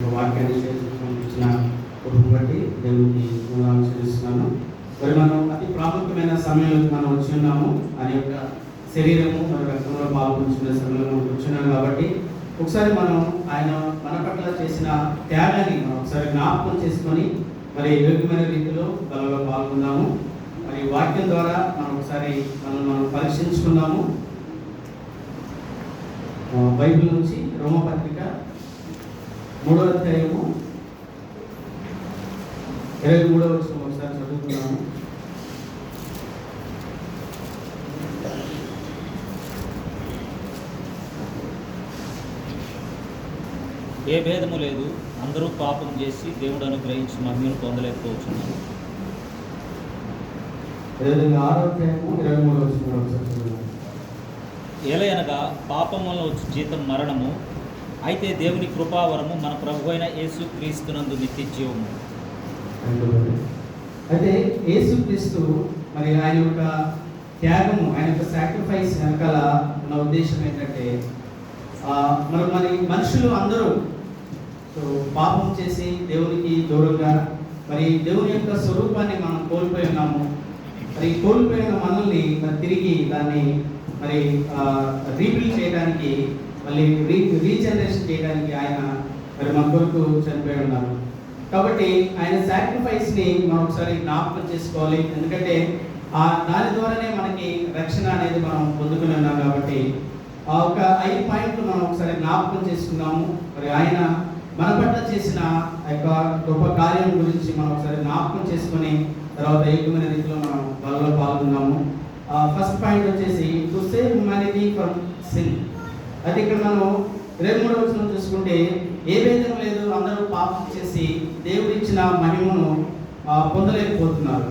వాక్యాన్ని ఇచ్చిన కుటుంబం బట్టి దేవునికి వందనాలు చెల్లిస్తున్నాను మరి మనం అతి ప్రాముఖ్యమైన సమయంలో మనం వచ్చి ఉన్నాము. అని యొక్క శరీరము మన రక్తంలో పాల్గొంచుకునే సమయంలో మనం కూర్చున్నాం కాబట్టి ఒకసారి మనం ఆయన మన పట్ల చేసిన త్యాగాన్ని మనం ఒకసారి జ్ఞాపకం చేసుకొని మరి యోగ్యమైన రీతిలో బలంలో పాల్గొందాము. మరి వాక్యం ద్వారా మనం ఒకసారి మనం మనం పరీక్షించుకుందాము. బైబిల్ నుంచి రోమపత్రిక మూడో అధ్యాయము. ఇరవై మూడో వచ్చిన ఒకసారి చదువుతున్నాము ఏ భేదము లేదు. అందరూ పాపం చేసి దేవుడు అనుగ్రహించి మహిమను పొందలేకపోతున్నారు. చదువుతున్నాము ఏలయనగా పాపం వల్ల వచ్చి జీతం మరణము అయితే దేవుని కృపావరము మన ప్రభు అయిన యేసు క్రీస్తునందు నిత్య జీవము. అయితే అయితే యేసుక్రీస్తు మరి ఆయన యొక్క త్యాగము ఆయన యొక్క సాక్రిఫైస్ వెనకాల ఉన్న ఉద్దేశం ఏంటంటే మనం మరి మరి మనుషులు అందరూ సో పాపం చేసి దేవునికి దూరంగా మరి దేవుని యొక్క స్వరూపాన్ని మనం కోల్పోయి ఉన్నాము. మరి కోల్పోయిన మనల్ని తిరిగి దాన్ని మరి రీబిల్డ్ చేయడానికి మళ్ళీ రీ రీజనరేషన్ చేయడానికి ఆయన మరి మన కొరకు చనిపోయి ఉన్నారు. కాబట్టి ఆయన సాక్రిఫైస్ని మనం ఒకసారి జ్ఞాపకం చేసుకోవాలి. ఎందుకంటే ఆ దాని ద్వారానే మనకి రక్షణ అనేది మనం పొందుకుని ఉన్నాం కాబట్టి ఆ ఒక ఐదు పాయింట్లు మనం ఒకసారి జ్ఞాపకం చేసుకున్నాము మరి ఆయన మన పట్ల చేసిన ఆ యొక్క గొప్ప కార్యం గురించి మనం ఒకసారి జ్ఞాపకం చేసుకొని తర్వాత ఏకమైన రీతిలో మనం బలలో పాల్గొన్నాము ఫస్ట్ పాయింట్ వచ్చేసి to save humanity from sin అయితే ఇక్కడ మనం ఇరవై మూడవ వచనం చూసుకుంటే ఏ భేదం లేదు అందరూ పాపం చేసి దేవుడు ఇచ్చిన మహిమను పొందలేకపోతున్నారు.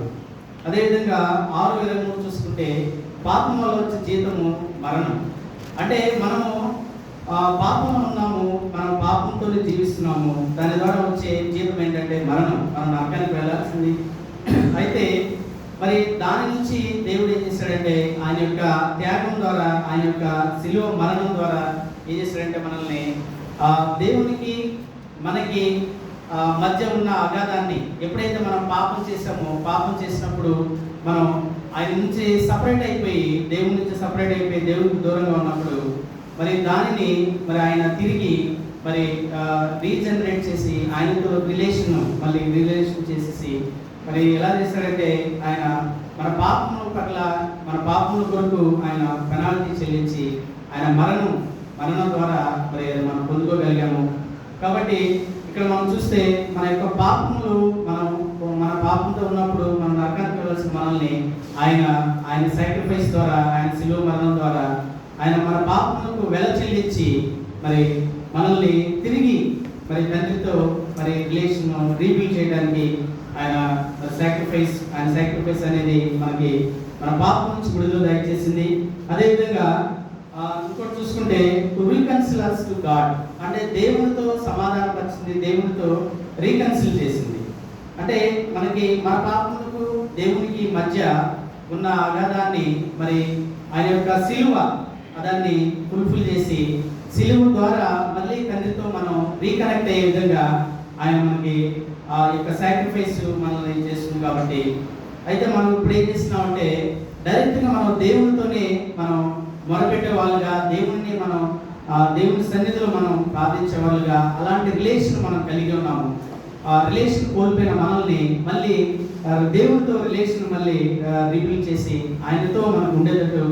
అదేవిధంగా ఆరు ఇరవై మూడు చూసుకుంటే పాపం వల్ల వచ్చే జీతము మరణం. అంటే మనము పాపం పాపంలో ఉన్నాము మనం పాపంతో జీవిస్తున్నాము దాని ద్వారా వచ్చే జీతం ఏంటంటే మరణం. మనం నరకానికి వెళ్ళాల్సింది. అయితే మరి దాని నుంచి దేవుడు ఏం చేశాడంటే ఆయన యొక్క త్యాగం ద్వారా ఆయన యొక్క శిలువ మరణం ద్వారా ఏం చేశాడంటే మనల్ని ఆ దేవునికి మనకి మధ్య ఉన్న అగాధాన్ని ఎప్పుడైతే మనం పాపం చేసామో పాపం చేసినప్పుడు మనం ఆయన నుంచి సపరేట్ అయిపోయి దేవుడి నుంచి సపరేట్ అయిపోయి దేవుడికి దూరంగా ఉన్నప్పుడు మరి దానిని మరి ఆయన తిరిగి మరి రీజనరేట్ చేసి ఆయనతో రిలేషన్ మళ్ళీ రిలేషన్ చేసేసి మరి ఎలా చేశాడంటే ఆయన మన పాపముల పట్ల మన పాపముల కొరకు ఆయన పెనాల్టీ చెల్లించి ఆయన మరణం మరణం ద్వారా మరి మనం పొందుకోగలిగాము. కాబట్టి ఇక్కడ మనం చూస్తే మన యొక్క పాపములు మనం మన పాపంతో ఉన్నప్పుడు మన నరకానికి వెళ్ళాల్సిన మనల్ని ఆయన ఆయన సాక్రిఫైస్ ద్వారా ఆయన శిలువ మరణం ద్వారా ఆయన మన పాపములకు వెల చెల్లించి మరి మనల్ని తిరిగి మరి తండ్రితో మరి రిలేషన్ రీబిల్డ్ చేయడానికి ఆయన సాక్రిఫైస్ ఆయన సాక్రిఫైస్ అనేది మనకి మన పాపం నుంచి విడుదల దయచేసింది. అదేవిధంగా ఇంకోటి చూసుకుంటే రీకన్సిలర్స్ టు గాడ్ అంటే దేవునితో సమాధానపరిచింది దేవునితో రీకన్సిల్ చేసింది. అంటే మనకి మన పాపములకు దేవునికి మధ్య ఉన్న అగాధాన్ని మరి ఆయన యొక్క సిలువ దాన్ని ఫుల్ఫిల్ చేసి సిలువ ద్వారా మళ్ళీ తండ్రితో మనం రీకనెక్ట్ అయ్యే విధంగా ఆయన మనకి ఆ యొక్క సాక్రిఫైస్ మనల్ని చేస్తుంది కాబట్టి అయితే మనం ఇప్పుడు ఏం చేస్తున్నామంటే డైరెక్ట్గా మనం దేవునితోనే మనం మొరపెట్టే వాళ్ళుగా దేవుణ్ణి మనం ఆ దేవుని సన్నిధిలో మనం ప్రార్థించే వాళ్ళుగా అలాంటి రిలేషన్ మనం కలిగి ఉన్నాము. ఆ రిలేషన్ కోల్పోయిన మనల్ని మళ్ళీ దేవునితో రిలేషన్ మళ్ళీ రిపీల్ చేసి ఆయనతో మనకు ఉండేటట్టు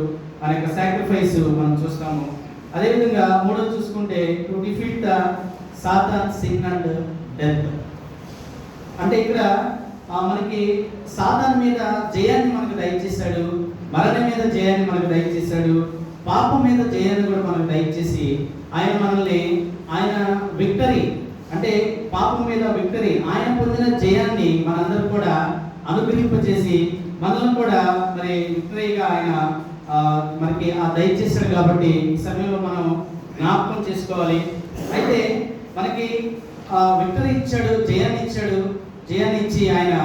మన యొక్క సాక్రిఫైస్ మనం చూస్తాము. అదేవిధంగా మూడో చూసుకుంటే to defeat the Satan sin and death అంటే ఇక్కడ మనకి సాధన మీద జయాన్ని మనకు దయచేశాడు మరణం మీద జయాన్ని మనకు దయచేశాడు పాపం మీద జయాన్ని కూడా మనకు దయచేసి ఆయన మనల్ని ఆయన విక్టరీ అంటే పాపం మీద విక్టరీ ఆయన పొందిన జయాన్ని మనందరూ కూడా అనుగ్రహింపజేసి మనల్ని కూడా మరి విక్టరీగా ఆయన మనకి ఆ దయచేశాడు కాబట్టి ఈ సమయంలో మనం జ్ఞాపకం చేసుకోవాలి. అయితే మనకి విక్టరీ ఇచ్చాడు జయాన్ని ఇచ్చాడు జయాన్ని ఇచ్చి ఆయన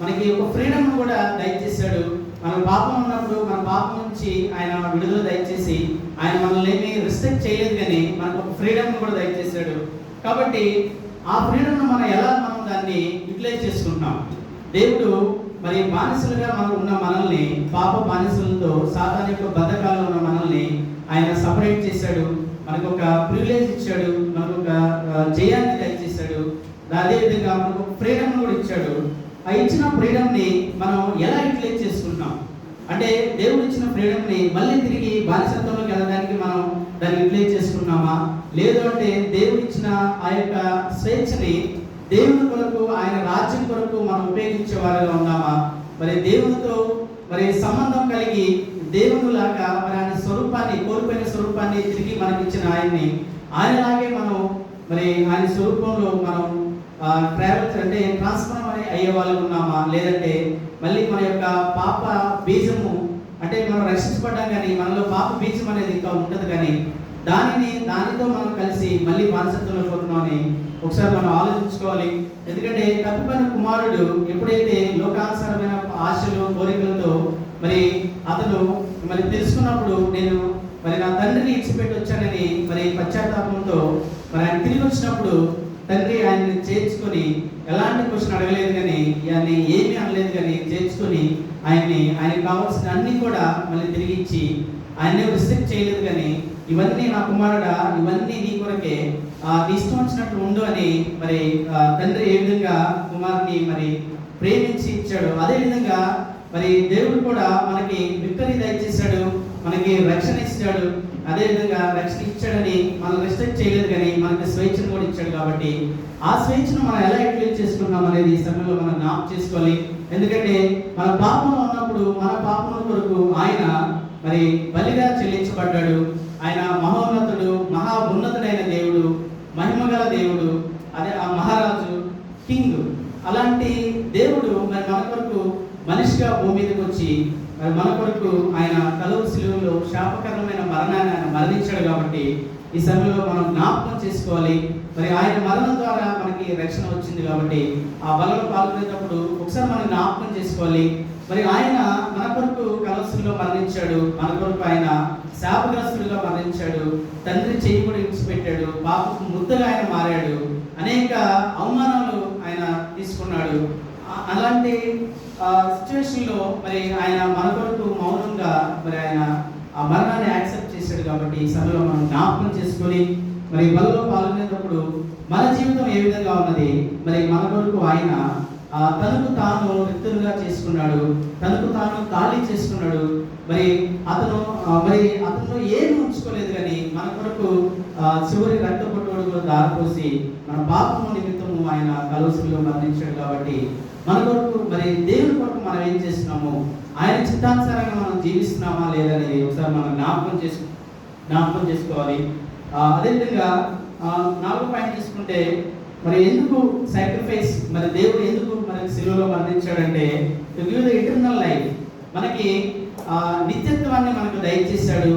మనకి ఒక ఫ్రీడమ్ కూడా దయచేశాడు. మన పాపం ఉన్నప్పుడు మన పాపం నుంచి ఆయన విడుదల దయచేసి ఆయన మనల్ని ఏమి రిస్ట్రిక్ట్ చేయలేదు కానీ మనకు ఒక ఫ్రీడమ్ కూడా దయచేశాడు. కాబట్టి ఆ ఫ్రీడమ్ను మనం ఎలా మనం దాన్ని యూటిలైజ్ చేసుకుంటున్నాం? దేవుడు మరి బానిసలుగా మనం ఉన్న మనల్ని పాప బానిసలతో సాధారణ యొక్క బద్ధకాల్లో ఉన్న మనల్ని ఆయన సపరేట్ చేశాడు. మనకు ఒక ప్రివిలేజ్ ఇచ్చాడు. మనకు ఒక జయాన్ని దయచేశాడు. అదేవిధంగా మనకు ఫ్రీడమ్ కూడా ఇచ్చాడు. ఆ ఇచ్చిన ఫ్రీడమ్ని మనం ఎలా యూటిలైజ్ చేసుకుంటున్నాం? అంటే దేవుడు ఇచ్చిన ఫ్రీడమ్ని మళ్ళీ తిరిగి బానిసత్వంలోకి వెళ్ళడానికి మనం దాన్ని యూటిలైజ్ చేసుకున్నామా లేదు అంటే దేవుడు ఇచ్చిన ఆ యొక్క స్వేచ్ఛని దేవుని కొరకు ఆయన రాజ్యం కొరకు మనం ఉపయోగించే వారిగా ఉన్నామా? మరి దేవునితో మరి సంబంధం కలిగి దేవుని లాగా మరి ఆయన స్వరూపాన్ని కోల్పోయిన స్వరూపాన్ని తిరిగి మనకి ఇచ్చిన ఆయన్ని ఆయనలాగే మనం మరి ఆయన స్వరూపంలో మనం ట్రావెల్స్ అంటే ట్రాన్స్ఫర్ అయ్యే వాళ్ళు ఉన్నామా? లేదంటే మళ్ళీ మన యొక్క పాప బీజము అంటే మనం రక్షించబడ్డాం కానీ మనలో పాప బీజం అనేది ఇంకా ఉంటుంది కానీ దానిని దానితో మనం కలిసి మళ్ళీ బానిసత్వంలో పోతున్నామని ఒకసారి మనం ఆలోచించుకోవాలి. ఎందుకంటే తప్పిపోయిన కుమారుడు ఎప్పుడైతే లోకానుసారమైన ఆశలు కోరికలతో మరి అతను మరి తెలుసుకున్నప్పుడు నేను మరి నా తండ్రిని ఇచ్చిపెట్టి వచ్చానని మరి పశ్చాత్తాపంతో మరి ఆయన తిరిగి వచ్చినప్పుడు తండ్రి ఆయన్ని చేర్చుకొని ఎలాంటి క్వశ్చన్ అడగలేదు కానీ ఆయన్ని ఏమీ అనలేదు కానీ చేర్చుకొని ఆయన్ని ఆయన కావాల్సిన అన్ని కూడా మళ్ళీ తిరిగి ఇచ్చి ఆయన్ని రిస్ట్రిక్ట్ చేయలేదు కానీ ఇవన్నీ నా కుమారుడా ఇవన్నీ నీ కొరకే నీ ఇష్టం వచ్చినట్లు ఉండు అని మరి ఆ, తండ్రి ఏ విధంగా కుమారుని మరి ప్రేమించి ఇచ్చాడు అదేవిధంగా మరి దేవుడు కూడా మనకి విక్టరీ దయచేశాడు మనకి రక్షణ ఇచ్చాడు అదేవిధంగా రక్షణ ఇచ్చాడని మనం రెస్ట్రిక్ట్ చేయలేదు కానీ మనకి స్వేచ్ఛను కూడా ఇచ్చాడు కాబట్టి ఆ స్వేచ్ఛను మనం ఎలా యూటిలైజ్ చేసుకున్నాం అనేది ఈ సమయంలో మనం జ్ఞాపకం చేసుకోవాలి. ఎందుకంటే మన పాపంలో ఉన్నప్పుడు మన పాపం కొరకు ఆయన మరి బలిగా చెల్లించబడ్డాడు. ఆయన మహోన్నతుడు మహా ఉన్నతుడైన దేవుడు మహిమగల దేవుడు అదే ఆ మహారాజు కింగ్. అలాంటి దేవుడు మరి మన కొరకు మనిషిగా భూమి మీదకి వచ్చి మన కొరకు ఆయన కలువు శిలువలో శాపకరమైన మరణాన్ని ఆయన మరణించాడు కాబట్టి ఈ సమయంలో మనం జ్ఞాపకం చేసుకోవాలి. మరి ఆయన మరణం ద్వారా మనకి రక్షణ వచ్చింది కాబట్టి ఆ బలంలో పాల్గొనేటప్పుడు ఒకసారి మనం జ్ఞాపకం చేసుకోవాలి. మరి ఆయన మన కొరకు కలవసులో మరణించాడు. మన కొరకు ఆయన శాపగ్రస్తుడిగా మరణించాడు. తండ్రి చేయి కూడా ఇచ్చిపెట్టాడు పాపకు ముద్దగా ఆయన మారాడు. అనేక అవమానాలు ఆయన తీసుకున్నాడు. అలాంటి సిచ్యువేషన్లో మరి ఆయన మన కొరకు మౌనంగా మరి ఆయన ఆ మరణాన్ని యాక్సెప్ట్ చేశాడు కాబట్టి ఈ సమయంలో మనం జ్ఞాపకం చేసుకొని మరి బలలో పాల్గొనేటప్పుడు మన జీవితం ఏ విధంగా ఉన్నది? మరి మన కొరకు ఆయన తనకు తాను రిక్తులుగా చేసుకున్నాడు తనకు తాను ఖాళీ చేసుకున్నాడు మరి అతను మరి అతను ఏమి ఉంచుకోలేదు కానీ మన కొరకు చివరి రక్త పొట్టుడు దారిపోసి మన పాపము నిమిత్తము ఆయన కలుసులో మరణించాడు కాబట్టి మన కొరకు మరి దేవుని కొరకు మనం ఏం చేస్తున్నాము? ఆయన చిత్తానుసారంగా మనం జీవిస్తున్నామా లేదనేది ఒకసారి మనం జ్ఞాపకం చేసు జ్ఞాపకం చేసుకోవాలి. అదేవిధంగా నాలుగు పాయింట్ తీసుకుంటే మరి ఎందుకు సాక్రిఫైస్ మరి దేవుడు ఎందుకు మనకి సిలువలో మరణించాడంటే గివ్ ద ఇంటర్నల్ లైఫ్ మనకి ఆ, నిత్యత్వాన్ని మనకు దయచేశాడు.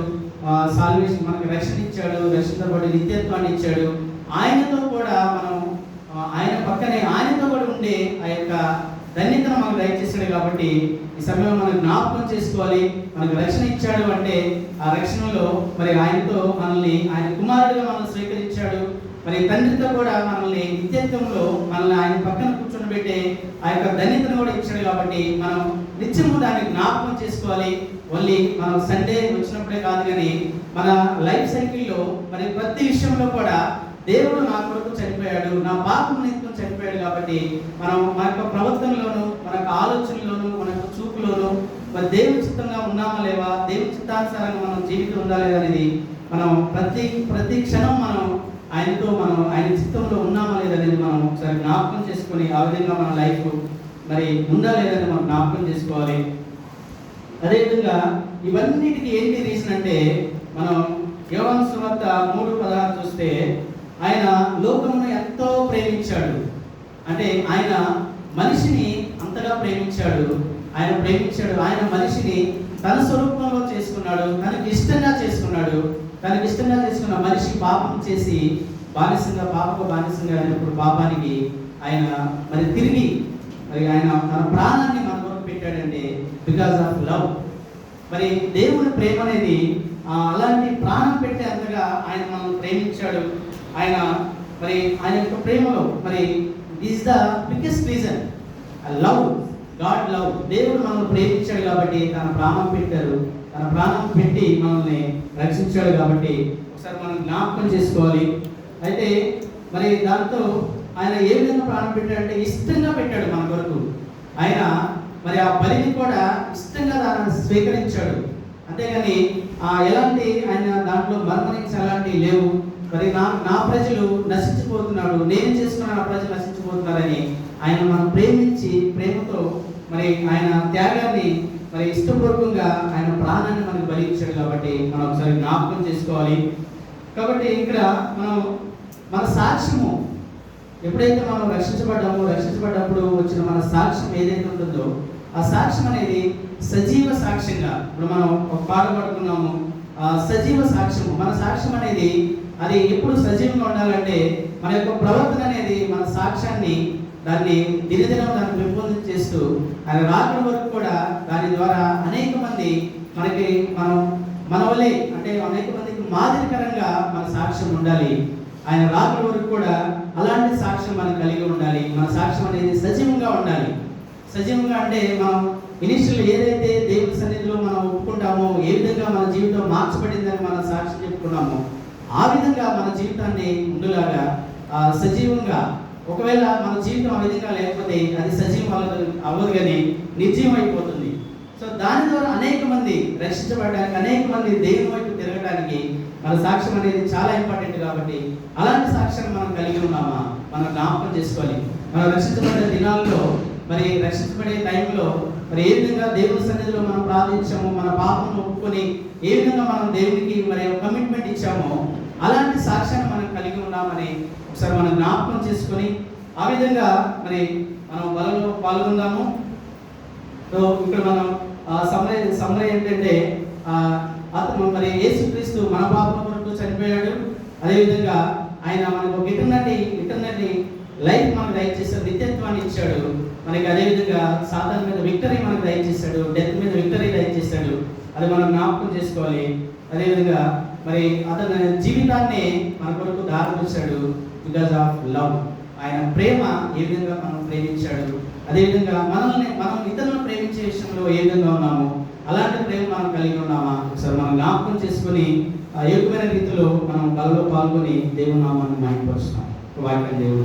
సాల్వేషన్ మనకు రక్షణ ఇచ్చాడు రక్షణతో పాటు నిత్యత్వాన్ని ఇచ్చాడు. ఆయనతో కూడా మనం ఆయన పక్కనే ఆయనతో కూడా ఉండే ఆ యొక్క ధన్యతను మనకు దయచేస్తాడు కాబట్టి ఈ సమయంలో మనం జ్ఞాపకం చేసుకోవాలి. మనకు రక్షణ ఇచ్చాడు అంటే ఆ రక్షణలో మరి ఆయనతో మనల్ని ఆయన కుమారుడిగా మనల్ని స్వీకరించాడు. మరి తండ్రితో కూడా మనల్ని నిత్యత్వంలో మనల్ని ఆయన పక్కన కూర్చొని పెట్టే ఆ యొక్క ధన్యతను కూడా ఇచ్చాడు కాబట్టి మనం నిత్యము దాన్ని జ్ఞాపకం చేసుకోవాలి. ఓన్లీ మనం సండే వచ్చినప్పుడే కాదు కానీ మన లైఫ్ సైకిల్లో మరి ప్రతి విషయంలో కూడా దేవుడు నా కొరకు చనిపోయాడు నా పాపం నిమిత్తం చనిపోయాడు కాబట్టి మనం మన యొక్క ప్రవర్తనలోను మన యొక్క ఆలోచనలోను మన యొక్క చూపులోను మరి దేవుని చిత్తంగా ఉన్నామా లేవా దేవుని చిత్తానుసారంగా మనం జీవితం ఉందా లేదా అనేది మనం ప్రతి ప్రతి క్షణం మనం ఆయనతో మనం ఆయన చిత్తంలో ఉన్నామా లేదనేది మనం ఒకసారి జ్ఞాపకం చేసుకొని ఆ విధంగా మన లైఫ్ మరి ఉందా లేదని మనం జ్ఞాపకం చేసుకోవాలి. అదేవిధంగా ఇవన్నిటికి ఏంటి రీజన్ అంటే మనం యోగాను వద్ద మూడు పదహారు చూస్తే ఆయన లోకమును ఎంతో ప్రేమించాడు. అంటే ఆయన మనిషిని అంతగా ప్రేమించాడు. ఆయన ప్రేమించాడు. ఆయన మనిషిని తన స్వరూపంలో చేసుకున్నాడు. తనకి ఇష్టంగా చేసుకున్నాడు. తనకి ఇష్టంగా చేసుకున్న మనిషి పాపం చేసి బానిసంగా పాపకు బానిసంగా అయినప్పుడు పాపానికి ఆయన మరి తిరిగి మరి ఆయన తన ప్రాణాన్ని మన కొరకు పెట్టాడండి బికాస్ ఆఫ్ లవ్. మరి దేవుని ప్రేమ అనేది అలాంటి ప్రాణం పెట్టే అంతగా ఆయన మనల్ని ప్రేమించాడు. ఆయన మరి ఆయన యొక్క ప్రేమలో మరి is the biggest reason love God love దేవుడు మనల్ని ప్రేమించాడు కాబట్టి తన ప్రాణం పెట్టారు. తన ప్రాణం పెట్టి మనల్ని రక్షించాడు కాబట్టి ఒకసారి మనం జ్ఞాపకం చేసుకోవాలి. అయితే మరి దాంతో ఆయన ఏ విధంగా ప్రాణం పెట్టాడంటే ఇష్టంగా పెట్టాడు మన కొరకు. ఆయన మరి ఆ బలిని కూడా ఇష్టంగా దానిని స్వీకరించాడు. అంతేగాని ఆ ఎలాంటి ఆయన దాంట్లో మర్మరించి అలాంటివి లేవు. మరి నా నా ప్రజలు నశించిపోతున్నాడు నేను చేసుకున్న నా ప్రజలు నశించిపోతున్నారని ఆయన మనం ప్రేమించి ప్రేమతో మరి ఆయన త్యాగాన్ని మరి ఇష్టపూర్వకంగా ఆయన ప్రాణాన్ని మనకు బలించాడు కాబట్టి మనం ఒకసారి జ్ఞాపకం చేసుకోవాలి. కాబట్టి ఇక్కడ మనం మన సాక్ష్యము ఎప్పుడైతే మనం రక్షించబడ్డామో రక్షించబడ్డప్పుడు వచ్చిన మన సాక్ష్యం ఏదైతే ఉంటుందో ఆ సాక్ష్యం అనేది సజీవ సాక్ష్యంగా ఇప్పుడు మనం ఒక పాట పడుకున్నాము ఆ సజీవ సాక్ష్యం మన సాక్ష్యం అనేది అది ఎప్పుడు సజీవంగా ఉండాలంటే మన యొక్క ప్రవర్తన అనేది మన సాక్ష్యాన్ని దాన్ని దినదినం దాన్ని పెంపొందించేస్తూ చేస్తూ ఆయన రాకడ వరకు కూడా దాని ద్వారా అనేక మంది మనకి మనం మన వలే అంటే అనేక మందికి మాదిరికరంగా మన సాక్ష్యం ఉండాలి. ఆయన రాకడ వరకు కూడా అలాంటి సాక్ష్యం మనం కలిగి ఉండాలి. మన సాక్ష్యం అనేది సజీవంగా ఉండాలి. సజీవంగా అంటే మనం ఇనిషియల్ ఏదైతే దేవుని సన్నిధిలో మనం ఒప్పుకుంటామో ఏ విధంగా మన జీవితం మార్చబడిందని మనం సాక్ష్యం చెప్పుకున్నామో ఆ విధంగా మన జీవితాన్ని ఉండేలాగా సజీవంగా. ఒకవేళ మన జీవితం ఆ విధంగా లేకపోతే అది సజీవం అవ్వదు అవ్వదు కానీ నిర్జీవం అయిపోతుంది. సో దాని ద్వారా అనేక మంది రక్షించబడడానికి అనేక మంది దేవుని వైపు తిరగడానికి మన సాక్ష్యం అనేది చాలా ఇంపార్టెంట్ కాబట్టి అలాంటి సాక్ష్యాన్ని మనం కలిగి ఉన్నామా? మనం జ్ఞాపకం చేసుకోవాలి. మనం రక్షించబడ్డ దినాల్లో మరి రక్షించబడే టైంలో మరి ఏ విధంగా దేవుని సన్నిధిలో మనం ప్రార్థించాము మన పాపను ఒప్పుకొని ఏ విధంగా మనం దేవునికి మరి కమిట్మెంట్ ఇచ్చామో అలాంటి సాక్ష్యాన్ని మనం కలిగి ఉన్నామని ఒకసారి మనం జ్ఞాపకం చేసుకొని ఆ విధంగా మరి మనం బలలో పాల్గొందాము. సో ఇక్కడ మనం సమయ సమయం ఏంటంటే అతను మరి యేసుక్రీస్తు మన పాపం కొరకు చనిపోయాడు. అదేవిధంగా ఆయన మనకు ఒక ఇటర్నటీ లైఫ్ మనకు దయచేసి నిత్యత్వాన్ని ఇచ్చాడు. మనకి అదేవిధంగా సాధారణ మీద విక్టరీ మనకు దయచేశాడు డెత్ మీద విక్టరీ దయచేశాడు అది మనం జ్ఞాపకం చేసుకోవాలి. అదేవిధంగా మరి అతని జీవితాన్ని మన కొరకు దారితీశాడు బికాజ్ ఆఫ్ లవ్ ఆయన ప్రేమ ఏ విధంగా మనం ప్రేమించాడు? అదేవిధంగా మనల్ని మనం ఇతరులను ప్రేమించే విషయంలో ఏ విధంగా ఉన్నామో? అలాంటి ప్రేమ మనం కలిగి ఉన్నామా? ఒకసారి మనం జ్ఞాపకం చేసుకుని ఆ యోగ్యమైన రీతిలో మనం బలలో పాల్గొని దేవునామాన్ని నామాన్ని పరుస్తున్నాం వాక్యం దేవుడు